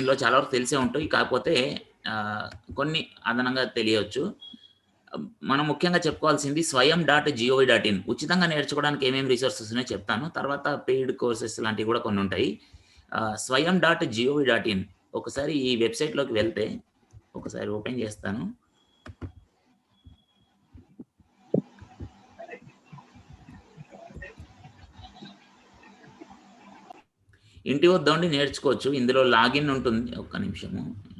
దీనిలో చాలా వరకు తెలిసే ఉంటాయి. కాకపోతే కొన్ని అదనంగా తెలియవచ్చు. మనం ముఖ్యంగా చెప్పుకోవాల్సింది స్వయం డాట్ జిఓవి డాట్ ఇన్. ఉచితంగా నేర్చుకోవడానికి ఏమేమి రిసోర్సెస్ ఉన్నాయో చెప్తాను. తర్వాత పెయిడ్ కోర్సెస్ లాంటివి కూడా కొన్ని ఉంటాయి. స్వయం డాట్ జిఓవి డాట్ ఇన్. ఒకసారి ఈ వెబ్సైట్లోకి వెళ్తే ఒకసారి ఓపెన్ చేస్తాను. ఇంటి వద్ద ఉండి నేర్చుకోవచ్చు. ఇందులో లాగిన్ ఉంటుంది. ఒక్క నిమిషము.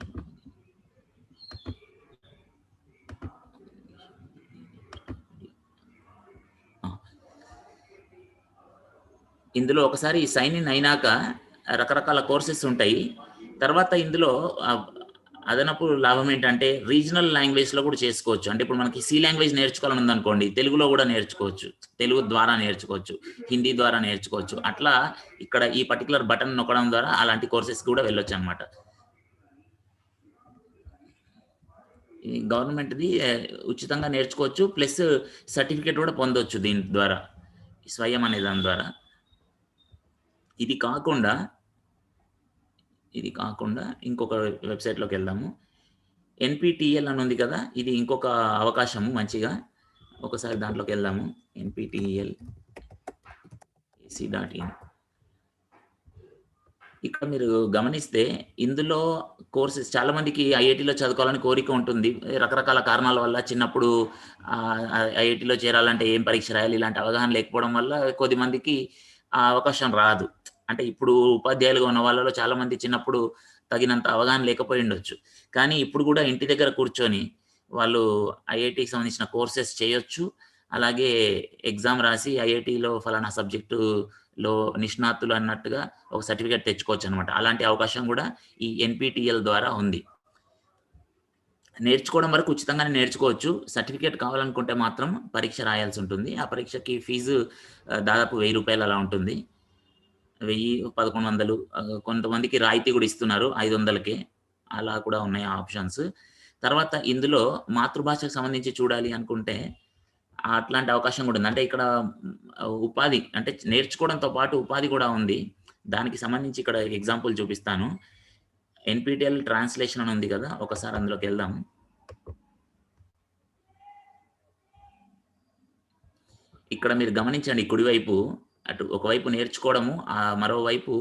ఇందులో ఒకసారి సైన్ ఇన్ అయినాక రకరకాల కోర్సెస్ ఉంటాయి. తర్వాత ఇందులో అదనపు లాభం ఏంటంటే రీజనల్ లాంగ్వేజ్లో కూడా చేసుకోవచ్చు. అంటే ఇప్పుడు మనకి సి లాంగ్వేజ్ నేర్చుకోవాలని ఉందనుకోండి తెలుగులో కూడా నేర్చుకోవచ్చు. తెలుగు ద్వారా నేర్చుకోవచ్చు. హిందీ ద్వారా నేర్చుకోవచ్చు. అట్లా ఇక్కడ ఈ పర్టికులర్ బటన్ నొక్కడం ద్వారా అలాంటి కోర్సెస్ కూడా వెళ్ళొచ్చు అనమాట ఈ గవర్నమెంట్ది ఉచితంగా నేర్చుకోవచ్చు. ప్లస్ సర్టిఫికేట్ కూడా పొందొచ్చు దీని ద్వారా. స్వయం అనే దాని ద్వారా. ఇది కాకుండా ఇది కాకుండా ఇంకొక వెబ్సైట్లోకి వెళ్దాము. ఎన్పిటిఎల్ అని ఉంది కదా ఇది ఇంకొక అవకాశము మంచిగా. ఒకసారి దాంట్లోకి వెళ్దాము. ఎన్పిటిఎల్ ఏసీ డాట్ ఇన్ ఇక్కడ మీరు గమనిస్తే ఇందులో కోర్సెస్ చాలామందికి ఐఐటిలో చదువుకోవాలని కోరిక ఉంటుంది. రకరకాల కారణాల వల్ల చిన్నప్పుడు ఐఐటిలో చేరాలంటే ఏం పరీక్ష రాయాలి ఇలాంటి అవగాహన లేకపోవడం వల్ల కొద్ది మందికి ఆ అవకాశం రాదు. అంటే ఇప్పుడు ఉపాధ్యాయులుగా ఉన్న వాళ్ళలో చాలా మంది చిన్నప్పుడు తగినంత అవగాహన లేకపోయి ఉండొచ్చు. కానీ ఇప్పుడు కూడా ఇంటి దగ్గర కూర్చొని వాళ్ళు ఐఐటికి సంబంధించిన కోర్సెస్ చేయొచ్చు. అలాగే ఎగ్జామ్ రాసి ఐఐటిలో ఫలానా సబ్జెక్టులో నిష్ణాతులు అన్నట్టుగా ఒక సర్టిఫికేట్ తెచ్చుకోవచ్చు అనమాట అలాంటి అవకాశం కూడా ఈ ఎన్పిటిఎల్ ద్వారా ఉంది. నేర్చుకోవడం వరకు ఉచితంగానే నేర్చుకోవచ్చు. సర్టిఫికేట్ కావాలనుకుంటే మాత్రం పరీక్ష రాయాల్సి ఉంటుంది. ఆ పరీక్షకి ఫీజు దాదాపు వెయ్యి రూపాయలు అలా ఉంటుంది. వెయ్యి పదకొండు వందలు కొంతమందికి రాయితీ కూడా ఇస్తున్నారు ఐదు వందలకే. అలా కూడా ఉన్నాయి ఆప్షన్స్. తర్వాత ఇందులో మాతృభాషకు సంబంధించి చూడాలి అనుకుంటే అట్లాంటి అవకాశం కూడా ఉంది. అంటే ఇక్కడ ఉపాధి అంటే నేర్చుకోవడంతో పాటు ఉపాధి కూడా ఉంది. దానికి సంబంధించి ఇక్కడ ఎగ్జాంపుల్ చూపిస్తాను. ఎన్పిటిఎల్ ట్రాన్స్లేషన్ అని ఉంది కదా ఒకసారి అందులోకి వెళ్దాం. ఇక్కడ మీరు గమనించండి కుడివైపు అటు ఒకవైపు నేర్చుకోవడము మరోవైపు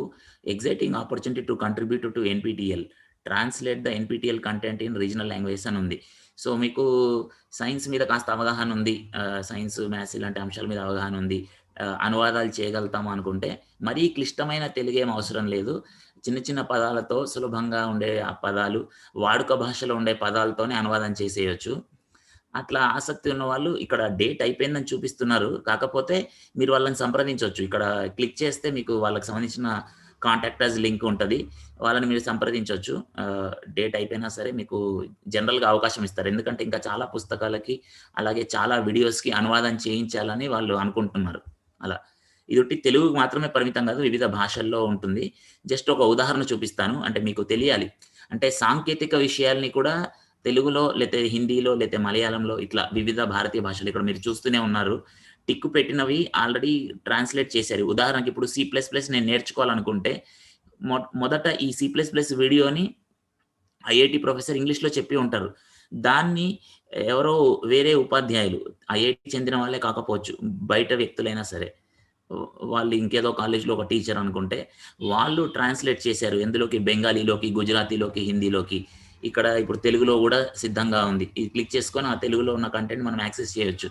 exciting opportunity to contribute to NPTEL translate the NPTEL content in regional language అని ఉంది. సో మీకు సైన్స్ మీద కాస్త అవగాహన ఉంది. సైన్స్ మ్యాథ్స్ ఇలాంటి అంశాల మీద అవగాహన ఉంది. అనువాదాలు చేయగలుగుతాము అనుకుంటే మరీ క్లిష్టమైన తెలుగేం అవసరం లేదు. చిన్న చిన్న పదాలతో సులభంగా ఉండే ఆ పదాలు వాడుక భాషలో ఉండే పదాలతోనే అనువాదం చేసేయచ్చు. అట్లా ఆసక్తి ఉన్న వాళ్ళు ఇక్కడ డేట్ అయిపోయిందని చూపిస్తున్నారు. కాకపోతే మీరు వాళ్ళని సంప్రదించవచ్చు. ఇక్కడ క్లిక్ చేస్తే మీకు వాళ్ళకి సంబంధించిన కాంటాక్టర్స్ లింక్ ఉంటుంది. వాళ్ళని మీరు సంప్రదించవచ్చు. డేట్ అయిపోయినా సరే మీకు జనరల్గా అవకాశం ఇస్తారు. ఎందుకంటే ఇంకా చాలా పుస్తకాలకి అలాగే చాలా వీడియోస్కి అనువాదం చేయించాలని వాళ్ళు అనుకుంటున్నారు. అలా. ఇది ఒకటి తెలుగుకి మాత్రమే పరిమితం కాదు వివిధ భాషల్లో ఉంటుంది. జస్ట్ ఒక ఉదాహరణ చూపిస్తాను. అంటే మీకు తెలియాలి. అంటే సాంకేతిక విషయాల్ని కూడా తెలుగులో లేతే హిందీలో లేతే మలయాళంలో ఇట్లా వివిధ భారతీయ భాషలు ఇక్కడ మీరు చూస్తూనే ఉన్నారు. టిక్కు పెట్టినవి ఆల్రెడీ ట్రాన్స్లేట్ చేశారు. ఉదాహరణకి ఇప్పుడు సి ప్లస్ ప్లస్ నేను నేర్చుకోవాలనుకుంటే మొ మొదట ఈ సి ప్లస్ ప్లస్ వీడియోని ఐఐటి ప్రొఫెసర్ ఇంగ్లీష్లో చెప్పి ఉంటారు. దాన్ని ఎవరో వేరే ఉపాధ్యాయులు ఐఐటి చెందిన వాళ్ళే కాకపోవచ్చు బయట వ్యక్తులైనా సరే వాళ్ళు ఇంకేదో కాలేజ్లో ఒక టీచర్ అనుకుంటే వాళ్ళు ట్రాన్స్లేట్ చేశారు. ఎందులోకి? బెంగాలీలోకి గుజరాతీలోకి హిందీలోకి. ఇక్కడ ఇప్పుడు తెలుగులో కూడా సిద్ధంగా ఉంది. ఇది క్లిక్ చేసుకొని ఆ తెలుగులో ఉన్న కంటెంట్ మనం యాక్సెస్ చేయొచ్చు.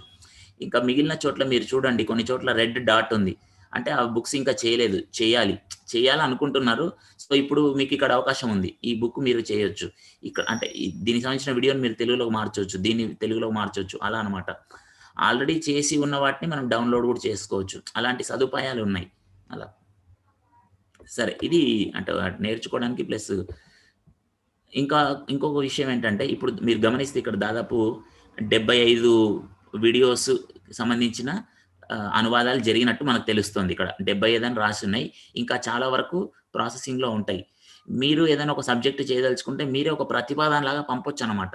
ఇంకా మిగిలిన చోట్ల మీరు చూడండి కొన్ని చోట్ల రెడ్ డాట్ ఉంది. అంటే ఆ బుక్స్ ఇంకా చేయలేదు చేయాలి. చేయాలి అనుకుంటున్నారు సో ఇప్పుడు మీకు ఇక్కడ అవకాశం ఉంది. ఈ బుక్ మీరు చేయొచ్చు. ఇక్కడ అంటే దీనికి సంబంధించిన వీడియోని మీరు తెలుగులోకి మార్చవచ్చు దీన్ని తెలుగులోకి మార్చవచ్చు అలా అనమాట ఆల్రెడీ చేసి ఉన్న వాటిని మనం డౌన్లోడ్ కూడా చేసుకోవచ్చు. అలాంటి సదుపాయాలు ఉన్నాయి. అలా. సరే ఇది అంటే నేర్చుకోవడానికి ప్లస్ ఇంకా ఇంకొక విషయం ఏంటంటే ఇప్పుడు మీరు గమనిస్తే ఇక్కడ దాదాపు డెబ్బై ఐదు వీడియోస్ సంబంధించిన అనువాదాలు జరిగినట్టు మనకు తెలుస్తుంది ఇక్కడ. డెబ్బై ఐదు అని రాసి ఉన్నాయి ఇంకా చాలా వరకు ప్రాసెసింగ్లో ఉంటాయి. మీరు ఏదైనా ఒక సబ్జెక్ట్ చేయదలుచుకుంటే మీరే ఒక ప్రతిపాదన లాగా పంపొచ్చు అనమాట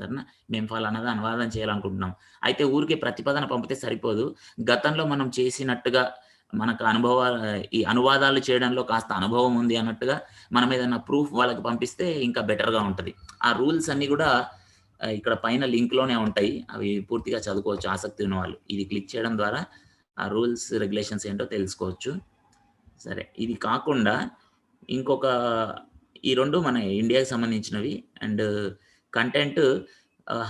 సరేనా? మేము ఫలానాది అనువాదం చేయాలనుకుంటున్నాం. అయితే ఊరికే ప్రతిపాదన పంపితే సరిపోదు. గతంలో మనం చేసినట్టుగా మనకు అనుభవ ఈ అనువాదాలు చేయడంలో కాస్త అనుభవం ఉంది అన్నట్టుగా మనం ఏదైనా ప్రూఫ్ వాళ్ళకి పంపిస్తే ఇంకా బెటర్గా ఉంటుంది. ఆ రూల్స్ అన్ని కూడా ఇక్కడ పైన లింక్లోనే ఉంటాయి. అవి పూర్తిగా చదువుకోవచ్చు ఆసక్తి ఉన్న వాళ్ళు ఇది క్లిక్ చేయడం ద్వారా ఆ రూల్స్ రెగ్యులేషన్స్ ఏంటో తెలుసుకోవచ్చు. సరే ఇది కాకుండా ఇంకొక ఈ రెండు మన ఇండియాకి సంబంధించినవి. అండ్ కంటెంట్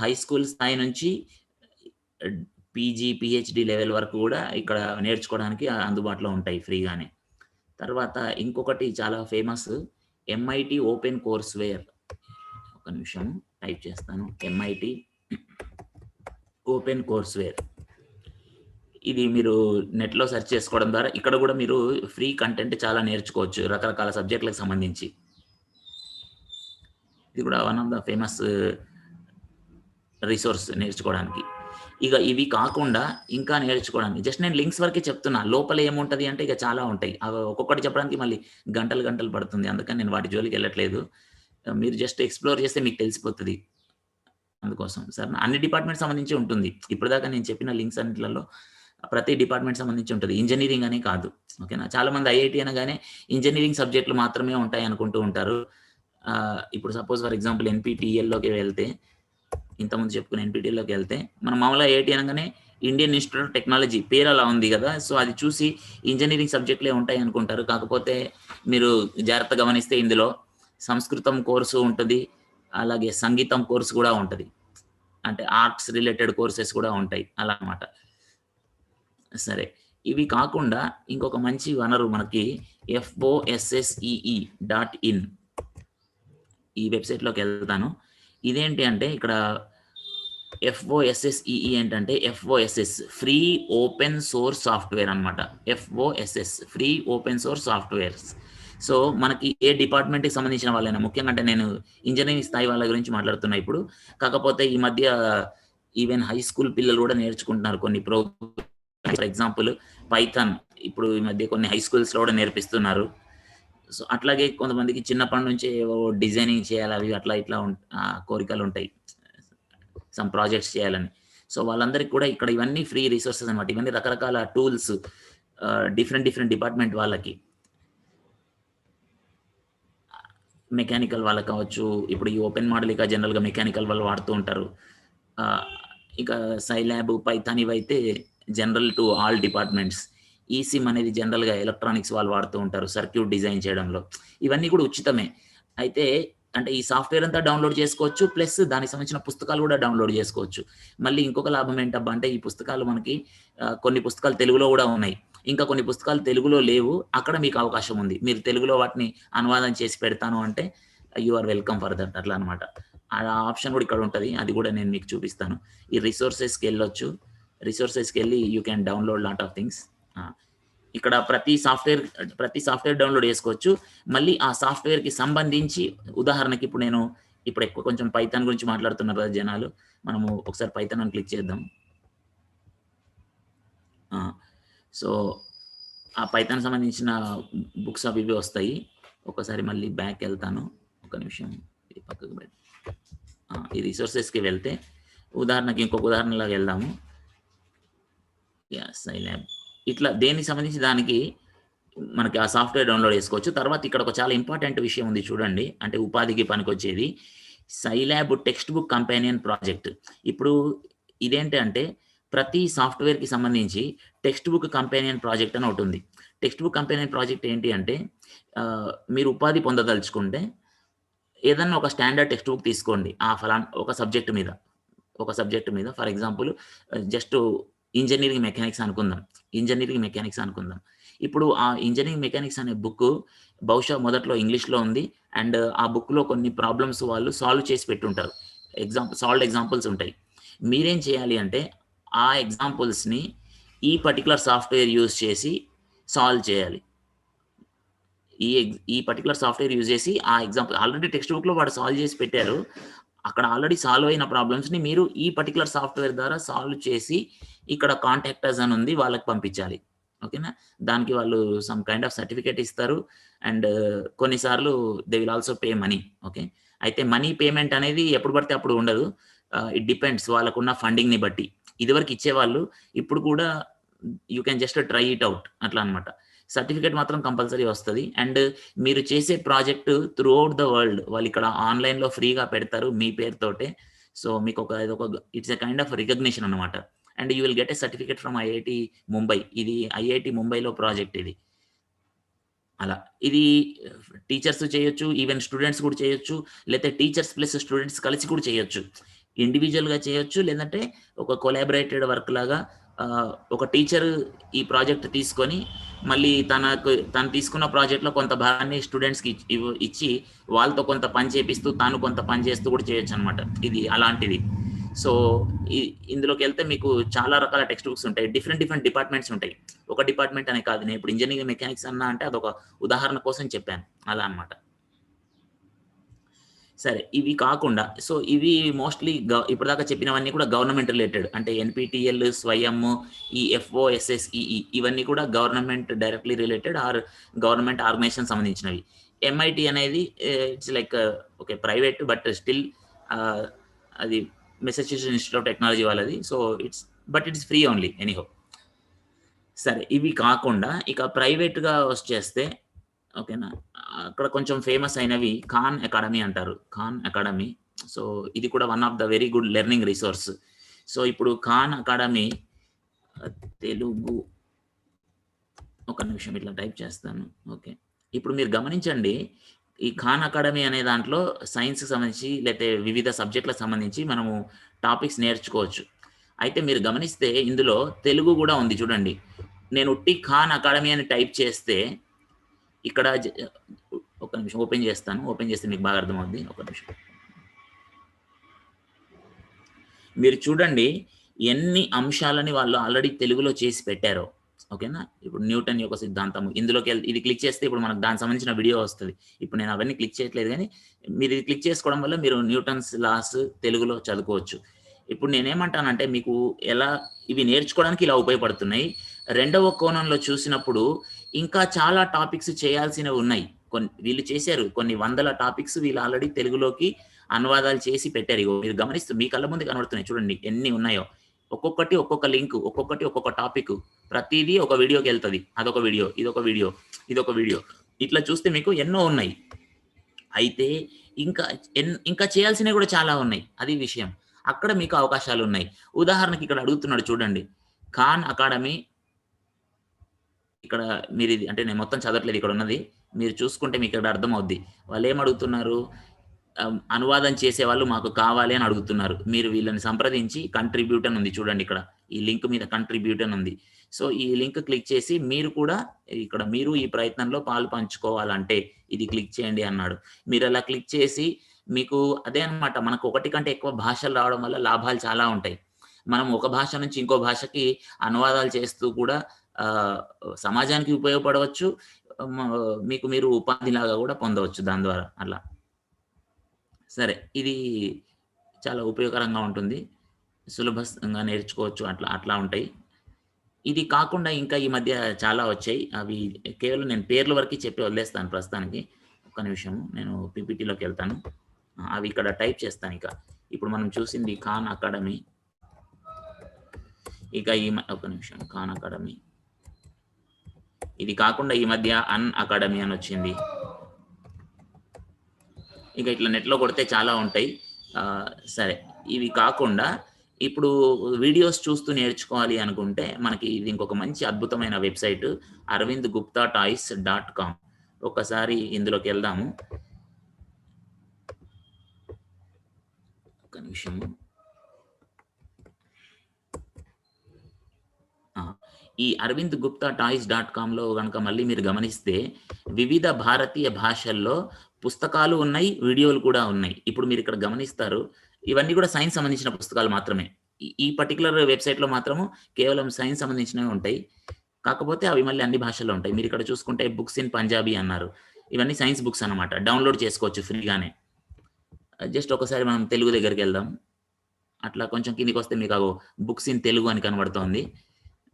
హై స్కూల్ స్థాయి నుంచి పీజీ పిహెచ్డి లెవెల్ వరకు కూడా ఇక్కడ నేర్చుకోవడానికి అందుబాటులో ఉంటాయి ఫ్రీగానే. తర్వాత ఇంకొకటి చాలా famous MIT open courseware. ఒక నిమిషం టైప్ చేస్తాను. MIT open courseware. ఇది మీరు నెట్లో సెర్చ్ చేసుకోవడం ద్వారా ఇక్కడ కూడా మీరు ఫ్రీ కంటెంట్ చాలా నేర్చుకోవచ్చు రకరకాల సబ్జెక్టులకు సంబంధించి. ఇది కూడా one of the famous resource నేర్చుకోవడానికి. ఇక ఇవి కాకుండా ఇంకా నేర్చుకోవడానికి. జస్ట్ నేను లింక్స్ వరకే చెప్తున్నా. లోపల ఏముంటది అంటే ఇక చాలా ఉంటాయి. అవి ఒక్కొక్కటి చెప్పడానికి మళ్ళీ గంటలు గంటలు పడుతుంది. అందుకని నేను వాటి జోలికి వెళ్ళట్లేదు. మీరు జస్ట్ ఎక్స్ప్లోర్ చేస్తే మీకు తెలిసిపోతుంది. అందుకోసం. సార్ అన్ని డిపార్ట్మెంట్ సంబంధించి ఉంటుంది. ఇప్పటిదాకా నేను చెప్పిన లింక్స్ అన్నింటిలో ప్రతి డిపార్ట్మెంట్ సంబంధించి ఉంటుంది. ఇంజనీరింగ్ అనే కాదు. ఓకేనా? చాలా మంది ఐఐటి అనగానే ఇంజనీరింగ్ సబ్జెక్టులు మాత్రమే ఉంటాయి అనుకుంటూ ఉంటారు. ఇప్పుడు సపోజ్ ఫర్ ఎగ్జాంపుల్ ఎన్పిటిఎల్లోకి వెళ్తే ఇంతకుముందు చెప్పుకున్న ఎన్పిటీలోకి వెళ్తే మనం మామూలుగా ఏటి అనగానే ఇండియన్ ఇన్స్టిట్యూట్ ఆఫ్ టెక్నాలజీ పేరు అలా ఉంది కదా. సో అది చూసి ఇంజనీరింగ్ సబ్జెక్టులే ఉంటాయి అనుకుంటారు. కాకపోతే మీరు జాగ్రత్త గమనిస్తే ఇందులో సంస్కృతం కోర్సు ఉంటుంది అలాగే సంగీతం కోర్సు కూడా ఉంటుంది. అంటే ఆర్ట్స్ రిలేటెడ్ కోర్సెస్ కూడా ఉంటాయి అలా అన్నమాట. సరే ఇవి కాకుండా ఇంకొక మంచి వనరు మనకి ఎఫ్ఓఎస్ఎస్ఈఈ డాట్ ఇన్ ఈ వెబ్సైట్లోకి వెళ్తాను. ఇదేంటి అంటే ఇక్కడ ఎఫ్ఓఎస్ఎస్ఈఈ ఏంటంటే FOSS free open source software అనమాట FOSS free open source softwares so మనకి ఏ డిపార్ట్మెంట్కి సంబంధించిన వాళ్ళైనా ముఖ్యంగా అంటే నేను ఇంజనీరింగ్ స్థాయి వాళ్ళ గురించి మాట్లాడుతున్నా ఇప్పుడు. కాకపోతే ఈ మధ్య ఈవెన్ హై స్కూల్ పిల్లలు కూడా నేర్చుకుంటున్నారు కొన్ని ప్రో ఫర్ ఎగ్జాంపుల్ పైథాన్ ఇప్పుడు ఈ మధ్య కొన్ని హై స్కూల్స్లో కూడా నేర్పిస్తున్నారు. సో అట్లాగే కొంతమందికి చిన్నప్పటి నుంచి ఏవో డిజైనింగ్ చేయాలి అవి అట్లా ఇట్లా కోరికలు ఉంటాయి. సమ్ ప్రాజెక్ట్స్ చేయాలని. సో వాళ్ళందరికీ కూడా ఇక్కడ ఇవన్నీ ఫ్రీ రిసోర్సెస్ అనమాట ఇవన్నీ రకరకాల టూల్స్ డిఫరెంట్ డిఫరెంట్ డిపార్ట్మెంట్ వాళ్ళకి. మెకానికల్ వాళ్ళకి కావచ్చు ఇప్పుడు ఈ ఓపెన్ మోడల్ ఇక జనరల్గా మెకానికల్ వాళ్ళు వాడుతూ ఉంటారు. ఇక సైలాబ్ పైథాన్ ఇవైతే general to all departments eSim అనేది జనరల్గా ఎలక్ట్రానిక్స్ వాళ్ళు వాడుతూ ఉంటారు సర్క్యూట్ డిజైన్ చేయడంలో. ఇవన్నీ కూడా ఉచితమే. అయితే అంటే ఈ సాఫ్ట్వేర్ అంతా డౌన్లోడ్ చేసుకోవచ్చు ప్లస్ దానికి సంబంధించిన పుస్తకాలు కూడా డౌన్లోడ్ చేసుకోవచ్చు. మళ్ళీ ఇంకొక లాభం ఏంటబ్బా అంటే ఈ పుస్తకాలు మనకి కొన్ని పుస్తకాలు తెలుగులో కూడా ఉన్నాయి. ఇంకా కొన్ని పుస్తకాలు తెలుగులో లేవు అక్కడ మీకు అవకాశం ఉంది. మీరు తెలుగులో వాటిని అనువాదం చేసి పెడతాను అంటే you are welcome for that అట్లా అనమాట ఆ ఆప్షన్ కూడా ఇక్కడ ఉంటుంది అది కూడా నేను మీకు చూపిస్తాను. ఈ రిసోర్సెస్కి వెళ్ళొచ్చు. రిసోర్సెస్కి వెళ్ళి you can download lot of things. ఇక్కడ ప్రతి సాఫ్ట్వేర్ ప్రతి సాఫ్ట్వేర్ డౌన్లోడ్ చేసుకోవచ్చు. మళ్ళీ ఆ సాఫ్ట్వేర్కి సంబంధించి ఉదాహరణకి ఇప్పుడు నేను ఇప్పుడు ఎక్కువ కొంచెం పైథాన్ గురించి మాట్లాడుతున్నారు కదా జనాలు. మనము ఒకసారి పైథాన్ అని క్లిక్ చేద్దాం. సో ఆ పైథాన్ సంబంధించిన బుక్స్ అవి ఇవి వస్తాయి. ఒకసారి మళ్ళీ బ్యాక్ వెళ్తాను. ఒక నిమిషం ఇది పక్కకు పెట్టి ఈ రిసోర్సెస్కి వెళ్తే ఉదాహరణకి ఇంకొక ఉదాహరణలాగా వెళ్దాము. సైలాబ్ ఇట్లా దేనికి సంబంధించి దానికి మనకి ఆ సాఫ్ట్వేర్ డౌన్లోడ్ చేసుకోవచ్చు. తర్వాత ఇక్కడ ఒక చాలా ఇంపార్టెంట్ విషయం ఉంది చూడండి. అంటే ఉపాధికి పనికొచ్చేది Scilab text book companion project ఇప్పుడు ఇదేంటి అంటే ప్రతి సాఫ్ట్వేర్కి సంబంధించి టెక్స్ట్ బుక్ కంపానియన్ ప్రాజెక్ట్ అని ఒకటి ఉంది. టెక్స్ట్ బుక్ కంపానియన్ ప్రాజెక్ట్ ఏంటి అంటే మీరు ఉపాధి పొందదలుచుకుంటే ఏదన్నా ఒక స్టాండర్డ్ టెక్స్ట్ బుక్ తీసుకోండి. ఆ ఫలాన్ ఒక సబ్జెక్ట్ మీద. ఒక సబ్జెక్ట్ మీద. For example just engineering mechanics అనుకుందాం. ఇంజనీరింగ్ మెకానిక్స్ అనుకుందాం. ఇప్పుడు ఆ ఇంజనీరింగ్ మెకానిక్స్ అనే బుక్ బహుశా మొదట్లో ఇంగ్లీష్లో ఉంది. అండ్ ఆ బుక్లో కొన్ని ప్రాబ్లమ్స్ వాళ్ళు సాల్వ్ చేసి పెట్టుంటారు. ఎగ్జాంపుల్ సాల్వ్డ్ ఎగ్జాంపుల్స్ ఉంటాయి. మీరేం చేయాలి అంటే ఆ ఎగ్జాంపుల్స్ని ఈ పర్టికులర్ సాఫ్ట్వేర్ యూజ్ చేసి సాల్వ్ చేయాలి. ఈ ఈ పర్టికులర్ సాఫ్ట్వేర్ యూజ్ చేసి ఆ ఎగ్జాంపుల్ ఆల్రెడీ టెక్స్ట్ బుక్లో వాడు సాల్వ్ చేసి పెట్టారు. అక్కడ ఆల్రెడీ సాల్వ్ అయిన ప్రాబ్లమ్స్ని మీరు ఈ పర్టికులర్ సాఫ్ట్వేర్ ద్వారా సాల్వ్ చేసి ఇక్కడ కాంటాక్టర్స్ అని ఉంది వాళ్ళకి పంపించాలి. ఓకేనా దానికి వాళ్ళు సమ్ కైండ్ ఆఫ్ సర్టిఫికేట్ ఇస్తారు. అండ్ uh, కొన్నిసార్లు they will also pay money okay అయితే మనీ పేమెంట్ అనేది ఎప్పుడు పడితే అప్పుడు ఉండదు. Uh, ఇట్ డిపెండ్స్ వాళ్ళకున్న ఫండింగ్ని బట్టి. ఇదివరకు ఇచ్చేవాళ్ళు ఇప్పుడు కూడా you can just try it out అట్లా అనమాట సర్టిఫికేట్ మాత్రం కంపల్సరీ వస్తుంది. అండ్ మీరు చేసే project throughout the world వాళ్ళు ఇక్కడ ఆన్లైన్లో ఫ్రీగా పెడతారు మీ పేరుతోటే. సో మీకు ఒక ఇది ఒక it's a kind of recognition అనమాట and you will get a certificate from IIT Mumbai. ఇది ఐఐటి ముంబైలో ప్రాజెక్ట్ ఇది. అలా. ఇది టీచర్స్ చేయొచ్చు ఈవెన్ స్టూడెంట్స్ కూడా చేయొచ్చు లేకపోతే టీచర్స్ ప్లస్ స్టూడెంట్స్ కలిసి కూడా చేయొచ్చు. ఇండివిజువల్గా చేయొచ్చు లేదంటే ఒక కొలాబరేటెడ్ వర్క్ లాగా ఒక టీచర్ ఈ ప్రాజెక్ట్ తీసుకొని మళ్ళీ తనకు తను తీసుకున్న ప్రాజెక్ట్లో కొంత భాగాన్ని స్టూడెంట్స్కి ఇచ్చి వాళ్ళతో కొంత పని చేపిస్తూ తాను కొంత పని చేస్తూ కూడా చేయొచ్చు అనమాట ఇది అలాంటిది. సో ఇందులోకి వెళ్తే మీకు చాలా రకాల టెక్స్ట్ బుక్స్ ఉంటాయి. డిఫరెంట్ డిఫరెంట్ డిపార్ట్మెంట్స్ ఉంటాయి. ఒక డిపార్ట్మెంట్ అనే కాదు. నేను ఇప్పుడు ఇంజనీరింగ్ మెకానిక్స్ అన్నా అంటే అదొక ఉదాహరణ కోసం చెప్పాను. అలా అన్నమాట. సరే ఇవి కాకుండా సో ఇవి మోస్ట్లీ ఇప్పటిదాకా చెప్పినవన్నీ కూడా గవర్నమెంట్ రిలేటెడ్. అంటే ఎన్పిటిఎల్ స్వయం ఈ ఎఫ్ఓఎస్ఎస్ఈఈ ఇవన్నీ కూడా government directly related or government organization సంబంధించినవి. ఎంఐటి అనేది it's like okay private but still అది మెసచ్యూసెట్స్ ఇన్స్టిట్యూట్ ఆఫ్ టెక్నాలజీ వాళ్ళది. So it's but it's free only anyhow. సరే ఇవి కాకుండా ఇక ప్రైవేట్గా వచ్చేస్తే ఓకేనా? అక్కడ కొంచెం ఫేమస్ అయినవి ఖాన్ అకాడమీ అంటారు. Khan Academy. సో ఇది కూడా one of the very good learning resource so ఇప్పుడు ఖాన్ అకాడమీ తెలుగు. ఒక నిమిషం ఇట్లా టైప్ చేస్తాను. ఓకే. ఇప్పుడు మీరు గమనించండి ఈ ఖాన్ అకాడమీ అనే దాంట్లో సైన్స్కి సంబంధించి లేకపోతే వివిధ సబ్జెక్టులకు సంబంధించి మనము టాపిక్స్ నేర్చుకోవచ్చు. అయితే మీరు గమనిస్తే ఇందులో తెలుగు కూడా ఉంది చూడండి. నేను ఉట్టి ఖాన్ అకాడమీ అని టైప్ చేస్తే ఇక్కడ ఒక నిమిషం ఓపెన్ చేస్తాను. ఓపెన్ చేస్తే మీకు బాగా అర్థమవుద్ది. ఒక నిమిషం. మీరు చూడండి ఎన్ని అంశాలని వాళ్ళు ఆల్రెడీ తెలుగులో చేసి పెట్టారో. ఓకేనా? ఇప్పుడు న్యూటన్ యొక్క సిద్ధాంతం ఇందులోకి వెళ్ళి ఇది క్లిక్ చేస్తే ఇప్పుడు మనకు దానికి సంబంధించిన వీడియో వస్తుంది. ఇప్పుడు నేను అవన్నీ క్లిక్ చేయట్లేదు కానీ మీరు ఇది క్లిక్ చేసుకోవడం వల్ల మీరు న్యూటన్స్ లాస్ తెలుగులో చదువుకోవచ్చు. ఇప్పుడు నేనేమంటానంటే మీకు ఎలా ఇవి నేర్చుకోవడానికి ఇలా ఉపయోగపడుతున్నాయి. రెండవ కోణంలో చూసినప్పుడు ఇంకా చాలా టాపిక్స్ చేయాల్సినవి ఉన్నాయి. కొన్ని వీళ్ళు చేశారు. కొన్ని వందల టాపిక్స్ వీళ్ళు ఆల్రెడీ తెలుగులోకి అనువాదాలు చేసి పెట్టారు. ఇగో మీరు గమనిస్తూ మీ కళ్ళ ముందు కనబడుతున్నాయి చూడండి ఎన్ని ఉన్నాయో. ఒక్కొక్కటి ఒక్కొక్క లింక్ ఒక్కొక్కటి ఒక్కొక్క టాపిక్. ప్రతిదీ ఒక వీడియోకి వెళ్తుంది. అదొక వీడియో ఇదొక వీడియో ఇదొక వీడియో. ఇట్లా చూస్తే మీకు ఎన్నో ఉన్నాయి. అయితే ఇంకా ఎన్- ఇంకా చేయాల్సినవి కూడా చాలా ఉన్నాయి. అది విషయం. అక్కడ మీకు అవకాశాలు ఉన్నాయి. ఉదాహరణకి ఇక్కడ అడుగుతున్నాడు చూడండి. ఖాన్ అకాడమీ ఇక్కడ మీరు ఇది అంటే నేను మొత్తం చదవట్లేదు ఇక్కడ ఉన్నది. మీరు చూసుకుంటే మీకు ఇక్కడ అర్థమవుద్ది. వాళ్ళు ఏం అడుగుతున్నారు? అనువాదం చేసే వాళ్ళు మాకు కావాలి అని అడుగుతున్నారు. మీరు వీళ్ళని సంప్రదించి కంట్రిబ్యూట్ అని ఉంది చూడండి ఇక్కడ. ఈ లింక్ మీద కంట్రిబ్యూట్ అని ఉంది. సో ఈ లింక్ క్లిక్ చేసి మీరు కూడా ఇక్కడ మీరు ఈ ప్రయత్నంలో పాలు పంచుకోవాలంటే ఇది క్లిక్ చేయండి అన్నాడు. మీరు అలా క్లిక్ చేసి మీకు అదే అన్నమాట. మనకు ఒకటి కంటే ఎక్కువ భాషలు రావడం వల్ల లాభాలు చాలా ఉంటాయి. మనం ఒక భాష నుంచి ఇంకో భాషకి అనువాదాలు చేస్తూ కూడా సమాజానికి ఉపయోగపడవచ్చు మీకు మీరు ఉపాధిలాగా కూడా పొందవచ్చు దాని ద్వారా అలా సరే ఇది చాలా ఉపయోగకరంగా ఉంటుంది. సులభంగా నేర్చుకోవచ్చు అట్లా అట్లా ఉంటాయి. ఇది కాకుండా ఇంకా ఈ మధ్య చాలా వచ్చాయి. అవి కేవలం నేను పేర్ల వరకు చెప్పి వదిలేస్తాను ప్రస్తుతానికి. ఒక్క నిమిషం నేను పీపీటీలోకి వెళ్తాను. అవి ఇక్కడ టైప్ చేస్తాను ఇక. ఇప్పుడు మనం చూసింది ఖాన్ అకాడమీ. ఇక ఈ మ- ఒక్క నిమిషం ఖాన్ అకాడమీ. ఇది కాకుండా ఈ మధ్య అన్ అకాడమీ అని వచ్చింది. ఇంకా ఇట్లా నెట్లో కొడితే చాలా ఉంటాయి. సరే ఇవి కాకుండా ఇప్పుడు వీడియోస్ చూస్తూ నేర్చుకోవాలి అనుకుంటే మనకి ఇది ఇంకొక మంచి అద్భుతమైన website Arvind Gupta toys dot com. ఒకసారి ఇందులోకి వెళ్దాము. ఒక నిమిషము ఆ, ఈ అరవింద్ గుప్తా టాయ్స్ డాట్ కామ్లో కనుక మళ్ళీ మీరు గమనిస్తే వివిధ భారతీయ భాషల్లో పుస్తకాలు ఉన్నాయి వీడియోలు కూడా ఉన్నాయి. ఇప్పుడు మీరు ఇక్కడ గమనిస్తారు ఇవన్నీ కూడా సైన్స్ సంబంధించిన పుస్తకాలు మాత్రమే. ఈ- పర్టికులర్ వెబ్సైట్లో మాత్రము కేవలం సైన్స్ సంబంధించినవి ఉంటాయి. కాకపోతే అవి మళ్ళీ అన్ని భాషల్లో ఉంటాయి. మీరు ఇక్కడ చూసుకుంటే బుక్స్ ఇన్ పంజాబీ అన్నారు. ఇవన్నీ సైన్స్ బుక్స్ అన్నమాట. డౌన్లోడ్ చేసుకోవచ్చు ఫ్రీగానే. జస్ట్ ఒకసారి మనం తెలుగు దగ్గరికి వెళ్దాం. అట్లా కొంచెం కిందికి వస్తే మీకు బుక్స్ ఇన్ తెలుగు అని కనబడుతోంది.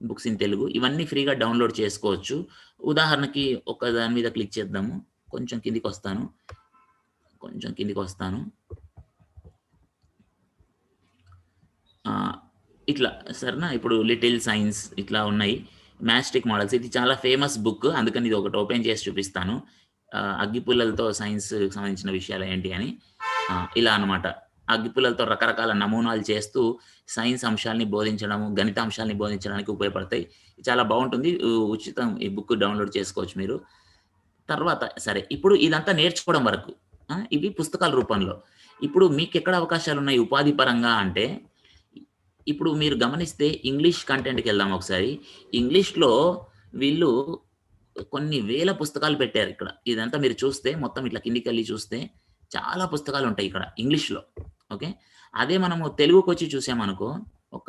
Books in Telugu. ఇవన్నీ ఫ్రీగా డౌన్లోడ్ చేసుకోవచ్చు. ఉదాహరణకి ఒక దాని మీద క్లిక్ చేద్దాము. కొంచెం కిందికి వస్తాను. కొంచెం కిందికి వస్తాను. ఇట్లా సరేనా? ఇప్పుడు లిటిల్ సైన్స్ ఇట్లా ఉన్నాయి. మ్యాస్టిక్ మోడల్స్. ఇది చాలా ఫేమస్ బుక్. అందుకని ఇది ఒకటి ఓపెన్ చేసి చూపిస్తాను. అగ్గిపుల్లలతో సైన్స్ సంబంధించిన విషయాలు ఏంటి అని. ఇలా అన్నమాట. అగ్గిపుల్లలతో రకరకాల నమూనాలు చేస్తూ సైన్స్ అంశాలని బోధించడము గణిత అంశాలని బోధించడానికి ఉపయోగపడతాయి. చాలా బాగుంటుంది. ఉచితం ఈ బుక్ డౌన్లోడ్ చేసుకోవచ్చు మీరు. తర్వాత సరే ఇప్పుడు ఇదంతా నేర్చుకోవడం వరకు ఇవి పుస్తకాల రూపంలో. ఇప్పుడు మీకు ఎక్కడ అవకాశాలు ఉన్నాయి ఉపాధి పరంగా అంటే ఇప్పుడు మీరు గమనిస్తే ఇంగ్లీష్ కంటెంట్కి వెళ్దాం ఒకసారి. ఇంగ్లీష్లో వీళ్ళు కొన్ని వేల పుస్తకాలు పెట్టారు ఇక్కడ. ఇదంతా మీరు చూస్తే మొత్తం ఇట్లా కిందికి వెళ్ళి చూస్తే చాలా పుస్తకాలు ఉంటాయి ఇక్కడ ఇంగ్లీష్లో. ఓకే? అదే మనము తెలుగుకి వచ్చి చూసామనుకో ఒక్క